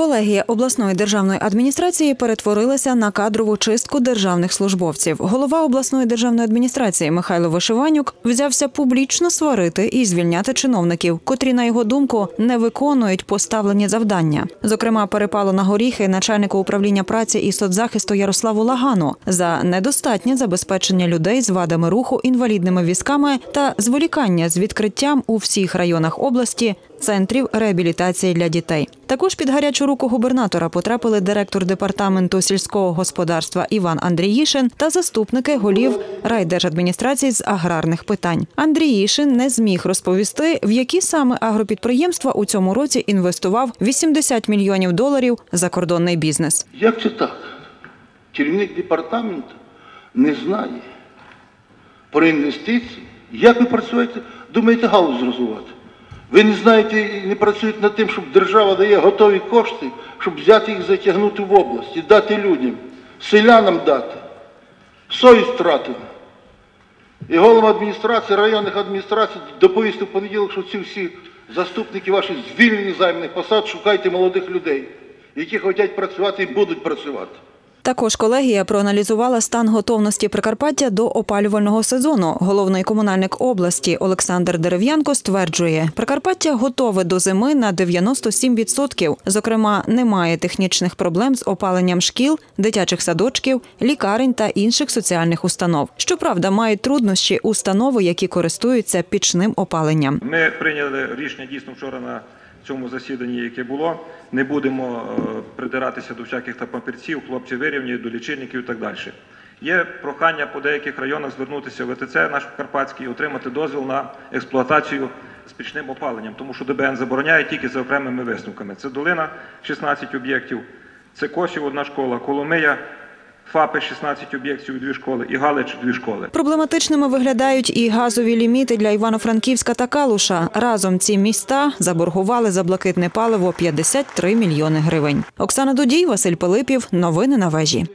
Колегія обласної державної адміністрації перетворилася на кадрову чистку державних службовців. Голова обласної державної адміністрації Михайло Вишиванюк взявся публічно сварити і звільняти чиновників, котрі, на його думку, не виконують поставлені завдання. Зокрема, перепало на горіхи начальнику управління праці і соцзахисту Ярославу Лагану за недостатнє забезпечення людей з вадами руху інвалідними візками та зволікання з відкриттям у всіх районах області центрів реабілітації для дітей. Також під гарячу руку губернатора потрапили директор департаменту сільського господарства Іван Андріїшин та заступники голів райдержадміністрації з аграрних питань. Андріїшин не зміг розповісти, в які саме агропідприємства у цьому році інвестував 80 мільйонів доларів закордонний бізнес. Як це так? Керівник департаменту не знає про інвестиції. Як ви працюєте? Думаєте галузь розвивати? Ви не знаєте і не працюєте над тим, щоб держава дає готові кошти, щоб взяти їх затягнути в область і дати людям, селянам дати. Совість втратили. І голова адміністрації, районних адміністрацій доповісти в понеділок, що ці всі заступники ваші звільнені з займаних посад, шукайте молодих людей, які хочуть працювати і будуть працювати. Також колегія проаналізувала стан готовності Прикарпаття до опалювального сезону. Головний комунальник області Олександр Дерев'янко стверджує, Прикарпаття готове до зими на 97%. Зокрема, немає технічних проблем з опаленням шкіл, дитячих садочків, лікарень та інших соціальних установ. Щоправда, мають труднощі установи, які користуються пічним опаленням. Ми прийняли рішення дійсно вчора на цьому засіданні, яке було. Не будемо е, придиратися до всяких та папірців, хлопці вирівнюють, до лічильників і так далі. Є прохання по деяких районах звернутися в ВТЦ наш Карпатський і отримати дозвіл на експлуатацію з пічним опаленням, тому що ДБН забороняє тільки за окремими висновками. Це долина 16 об'єктів, це Косів одна школа, Коломия, ФАПи 16 об'єктів, дві школи і Галич дві школи. Проблематичними виглядають і газові ліміти для Івано-Франківська та Калуша. Разом ці міста заборгували за блакитне паливо 53 мільйони гривень. Оксана Дудій, Василь Пилипів. Новини на вежі.